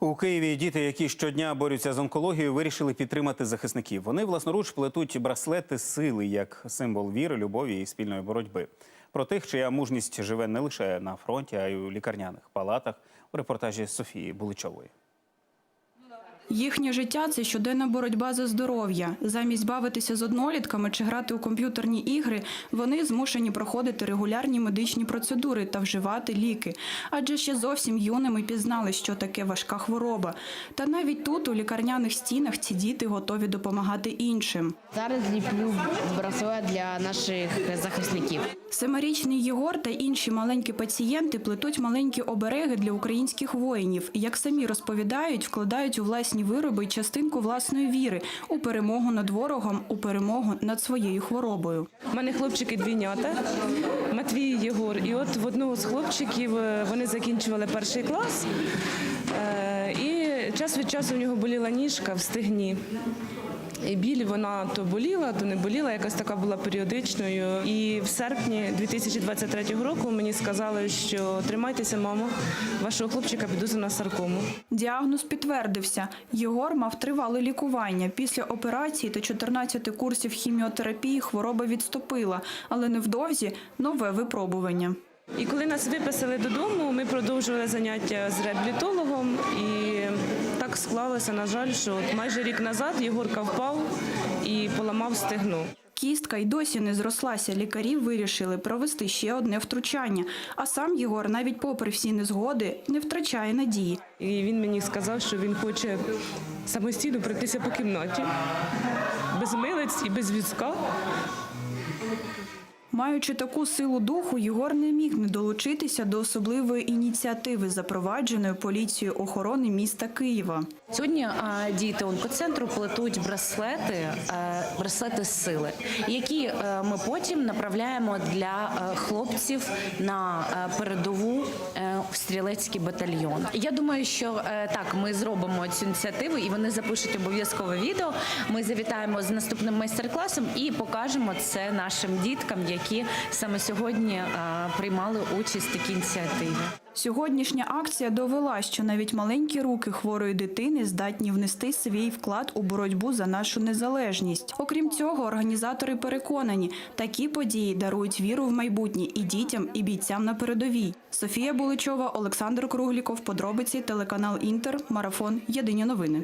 У Києві діти, які щодня борються з онкологією, вирішили підтримати захисників. Вони власноруч плетуть браслети сили як символ віри, любові і спільної боротьби. Про тих, чия мужність живе не лише на фронті, а й у лікарняних палатах. У репортажі Софії Буличової. Їхнє життя це щоденна боротьба за здоров'я. Замість бавитися з однолітками чи грати у комп'ютерні ігри, вони змушені проходити регулярні медичні процедури та вживати ліки. Адже ще зовсім юними пізнали, що таке важка хвороба. Та навіть тут, у лікарняних стінах, ці діти готові допомагати іншим. Зараз ліплю браслет для наших захисників. Семирічний Єгор та інші маленькі пацієнти плетуть маленькі обереги для українських воїнів. Як самі розповідають, вкладають у власні вироби і частинку власної віри у перемогу над ворогом, у перемогу над своєю хворобою. У мене хлопчики двійнята, Матвій Єгор. І от в одного з хлопчиків е, вони закінчували перший клас. е, І час від часу в нього боліла ніжка в стегні. Біль вона то боліла, то не боліла, якась така була періодичною. І в серпні 2023 року мені сказали, що тримайтеся, мамо, вашого хлопчика піду на саркому. Діагноз підтвердився. Єгор мав тривале лікування. Після операції та 14 курсів хіміотерапії хвороба відступила, але невдовзі нове випробування. І коли нас виписали додому, ми продовжували заняття з реабілітологом. І так склалося, на жаль, що майже рік назад Єгорка впав і поламав стегну. Кістка й досі не зрослася. Лікарі вирішили провести ще одне втручання. А сам Єгор, навіть попри всі незгоди, не втрачає надії. І він мені сказав, що він хоче самостійно пройтися по кімнаті, без милиць і без візка. Маючи таку силу духу, Єгор не міг не долучитися до особливої ініціативи, запровадженої поліцією охорони міста Києва. Сьогодні діти онкоцентру плетуть браслети, браслети з сили, які е, ми потім направляємо для е, хлопців на е, передову в стрілецький батальйон. Я думаю, що е, так ми зробимо цю ініціативу, і вони запишуть обов'язкове відео. Ми завітаємо з наступним майстер-класом і покажемо це нашим діткам, які саме сьогодні е, приймали участь в такій ініціативі. Сьогоднішня акція довела, що навіть маленькі руки хворої дитини здатні внести свій вклад у боротьбу за нашу незалежність. Окрім цього, організатори переконані, такі події дарують віру в майбутнє і дітям, і бійцям на передовій. Софія Буличова, Олександр Кругліков, подробиці, телеканал Інтер, марафон. Єдині новини.